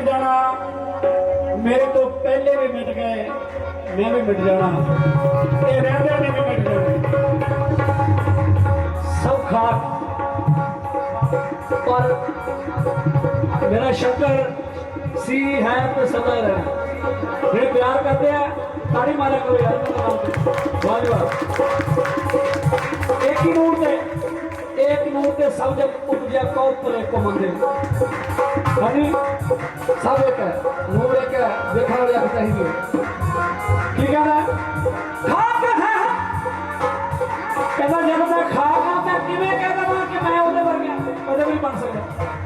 ਮਿਟ ਜਾਣਾ। ਮੇਰੇ ਤੋਂ ਪਹਿਲੇ ਵੀ ਮਿਟ ਗਏ, ਮੈਂ ਵੀ ਮਿਟ ਜਾਣਾ। ਤੇ ਰਹਿੰਦੇ ਨੇ ਵੀ ਮਿਟ ਜਾਣਾ। ਸੌਖਾ। ਪਰ ਮੇਰਾ ਸ਼ਕਰ ਸੀ, ਹੈ ਤੇ ਸਦਾ ਰਹਿਣਾ। ਫਿਰ ਪਿਆਰ ਕਰਦੇ ਆ, ਤਾੜੀ ਮਾਰਿਆ ਕਰੋ ਯਾਰ ਵਾਹ ਵਾਹ। ਇੱਕ ਹੀ ਨੂਰ ਤੇ ਇੱਕ ਨੂਰ ਤੇ ਸਭ ਜਗ ਉਪਜਿਆ ਕੌਰ ਪਰੇ ਹਾਂਜੀ। ਸਭ ਇੱਕ ਹੈ ਨੂਰ ਇੱਕ ਹੈ ਵੇਖਣ ਵਾਲੇ ਅੱਖ ਚਾਹੀਦੇ ਕੀ ਕਹਿੰਦਾ ਖਾਕ ਹੈ ਕਹਿੰਦਾ ਜਦੋਂ ਮੈਂ ਖਾ ਹਾਂ ਕਿਵੇਂ ਕਹਿ ਦਵਾਂ ਕਿ ਮੈਂ ਉਹਦੇ ਵਰਗਾ ਕਦੇ ਵੀ ਬਣ ਸਕਦਾ